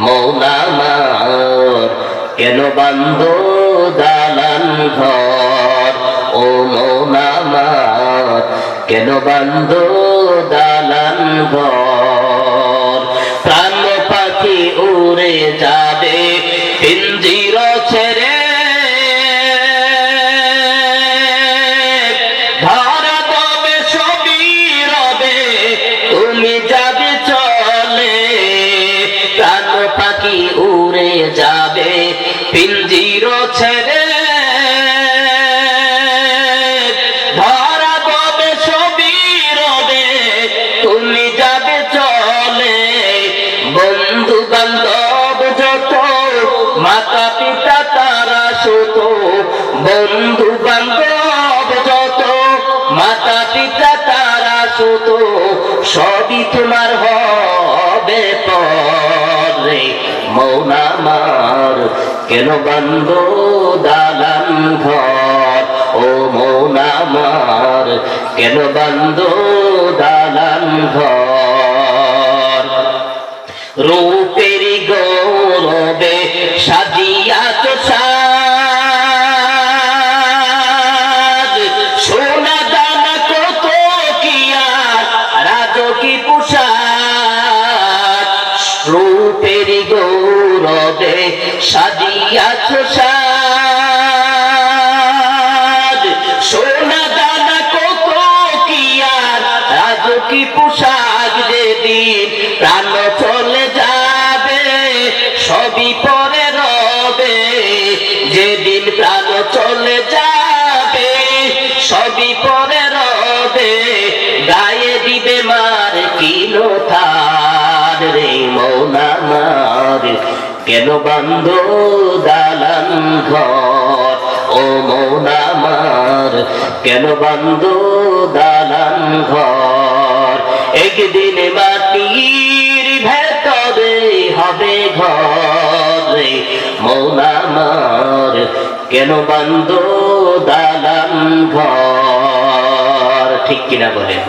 মৌনামার কেন বান্ধ দালান ঘর? ও মৌলামার কেন বান্ধ দালান ঘর? প্রাণ পাখি উড়ে যাবে পিঞ্জির চলে বন্ধু বান্ধব যত মাতা পিতা তারা সুত বন্ধু বান্ধব যত মাতা পিতা তারা সুত, সবই তোমার হবে পরে। মৌনামার কেন বন্ধ দালান ঘর? ও মৌনামার কেন বন্ধ সাজিয়া তো সোনা দানা কত কিয়া রাজকি পোশাক। রূপের গৌরবে সাজিয়া তো সাজ। সোনা দানা কত কিয়ার রাজকি পোশাক যেদিন প্রাণ চলে যাবে, সবই সবই পরে রবে, গায়ে দিবে মার কিনো থার রে মৌনা মার। কেন বন্ধ দালান ঘর? ও মৌনা মার, কেন বন্ধ দালান ঘর? একদিন মাটির ভেতরে হবে ঘর। রে মৌনা কেন বন্ধ দালান ঘর? ঠিক কিনা বলেন?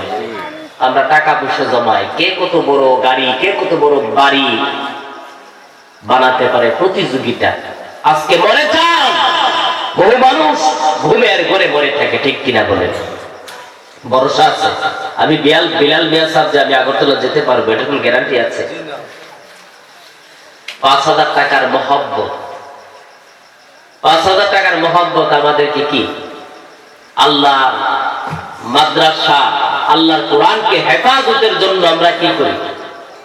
আমরা টাকা পয়সা জমাই কে কত বড় গাড়ি, কে কত বড় বাড়ি বানাতে পারে প্রতিযোগিতা? আজকে মরে চান বহু মানুষ ঘুমের ঘরে মরে থাকে, ঠিক কিনা বলেন? ভরসা আছে। আমি বিয়াল বিলাল মিয়া সাহেব যে আমি আগরতলা যেতে পারব, এটা কোন গ্যারান্টি আছে? পাঁচ হাজার টাকার মহব্বত। পাঁচ হাজার টাকার মহব্বত আমাদেরকে কি? আল্লাহ মাদ্রাসা, আল্লাহর কোরআনকে হেফাজতের জন্য আমরা কি করি?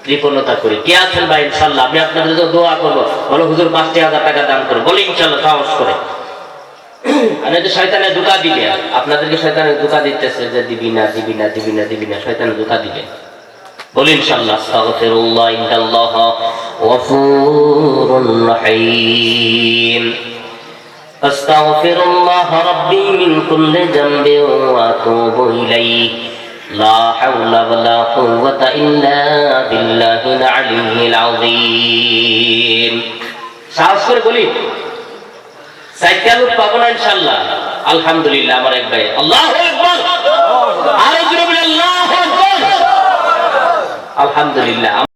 কৃপণতা করি। কে আছেন ভাই? ইনশাল্লাহ। আমি আপনাদের দোয়া করব। বলো, হুজুর পাঁচটি হাজার টাকা দান করব বলি, ইনশাল্লাহ, সাহস করে। আমি তো শয়তানে ধোকা দিবে। আপনাদেরকে শয়তানে ধোকা দিতেছে যে দিবি না দিবি না দিবি না দিবি না, শয়তানে ধোকা দিবে। বলি ইনশাআল্লাহ, আস্তাগফিরুল্লাহ ইন্নাল্লাহ গফুরুর রহিম। أستغفر الله ربي من كل ذنب وأتوب إليه لا حول ولا قوة إلا بالله العلي العظيم সাহস করে বলি, সাইকেল পাবো না ইনশাল্লাহ আলহামদুলিল্লাহ, আমার এক ভাই। আল্লাহ একবার আলহামদুলিল্লাহ।